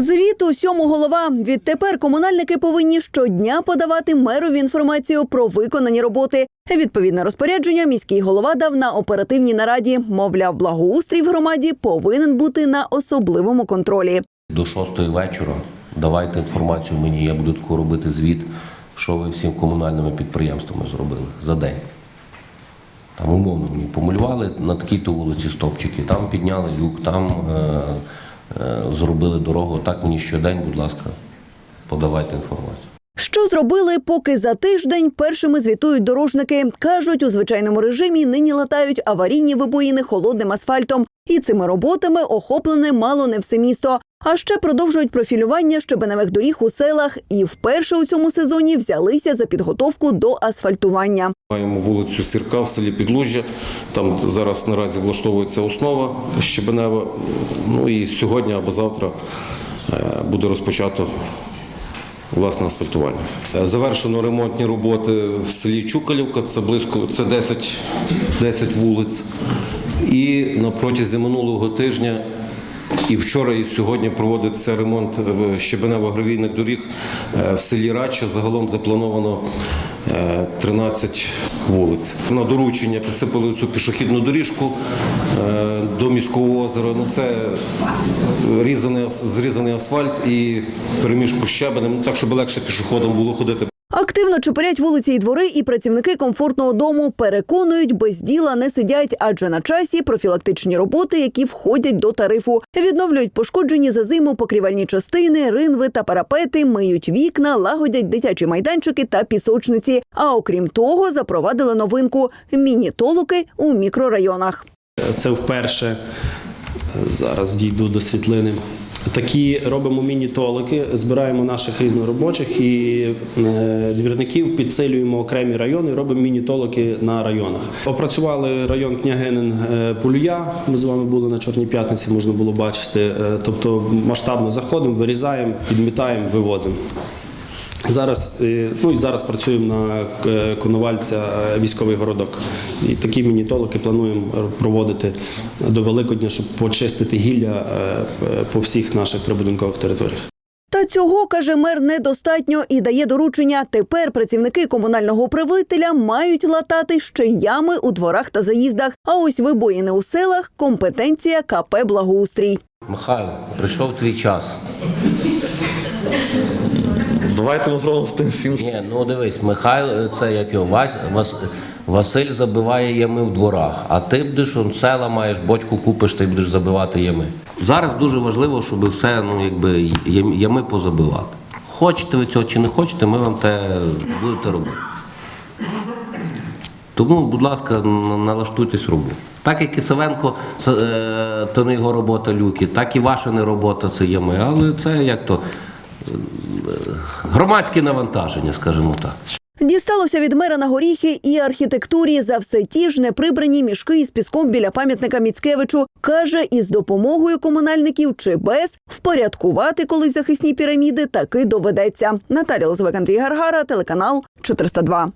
Звіт усьому голова. Відтепер комунальники повинні щодня подавати мерові інформацію про виконані роботи. Відповідне розпорядження міський голова дав на оперативній нараді. Мовляв, благоустрій в громаді повинен бути на особливому контролі. До шостої вечора давайте інформацію мені, я буду таку робити звіт, що ви всім комунальними підприємствами зробили за день. Там умовно мені помалювали на такій-то вулиці стопчики, там підняли люк, там е, зробили дорогу. Так мені щодень, будь ласка, подавайте інформацію. Що зробили, поки за тиждень першими звітують дорожники. Кажуть, у звичайному режимі нині латають аварійні вибоїни холодним асфальтом. І цими роботами охоплене мало не все місто. А ще продовжують профілювання щебеневих доріг у селах і вперше у цьому сезоні взялися за підготовку до асфальтування. Маємо вулицю Сірка в селі Підлужжя. Там зараз наразі влаштовується основа щебенева. Ну і сьогодні або завтра е, буде розпочато власне асфальтування. Завершено ремонтні роботи в селі Чукалівка. Це близько це 10, 10 вулиць. І на протязі минулого тижня. І вчора, і сьогодні проводиться ремонт е, щебенево-гравійних доріг е, в селі Радча. Загалом заплановано е, 13 вулиць. На доручення підсипали цю пішохідну доріжку е, до міського озера. Ну це різаний, зрізаний асфальт і переміжку щебенем, ну, так щоб легше пішоходам було ходити. Активно чепурять вулиці і двори, і працівники комфортного дому переконують, без діла не сидять, адже на часі профілактичні роботи, які входять до тарифу. Відновлюють пошкоджені за зиму покрівельні частини, ринви та парапети, миють вікна, лагодять дитячі майданчики та пісочниці. А окрім того, запровадили новинку міні-толуки у мікрорайонах. Це вперше. Зараз дійду до світлини. Такі робимо міні-толики, збираємо наших різноробочих і е, двірників, підсилюємо окремі райони, робимо міні-толики на районах. Опрацювали район Княгинин е, Полюя. Ми з вами були на Чорній п'ятниці, можна було бачити. Е, Тобто масштабно заходимо, вирізаємо, підмітаємо, вивозимо. Зараз, е, ну і зараз працюємо на е, Коновальця е, військовий городок. І такі міні-толики плануємо проводити до Великодня, щоб почистити гілля по всіх наших прибудинкових територіях. Та цього каже мер недостатньо і дає доручення. Тепер працівники комунального управителя мають латати ще ями у дворах та заїздах. А ось вибоїни у селах компетенція КП Благоустрій. Михайло, прийшов твій час. Давайте ми зробимо з тим всім. Ні, ну дивись, Михайло, це як його Вась, Вас, Василь забиває ями в дворах, а ти будеш он, села маєш, бочку купиш, ти будеш забивати ями. Зараз дуже важливо, щоб все ну, якби, ями позабивати. Хочете ви цього чи не хочете, ми вам те будете робити. Тому, будь ласка, налаштуйтесь роботу. Так як і це, не його робота люки, так і ваша не робота це ями. Але це як то громадське навантаження, скажімо так. Дісталося від мера на горіхи і архітектурі за все ті ж неприбрані мішки із піском біля пам'ятника Міцкевичу. Каже, із допомогою комунальників чи без впорядкувати колись захисні піраміди таки доведеться. Наталя Лозовик, Андрій Гаргара, телеканал 402.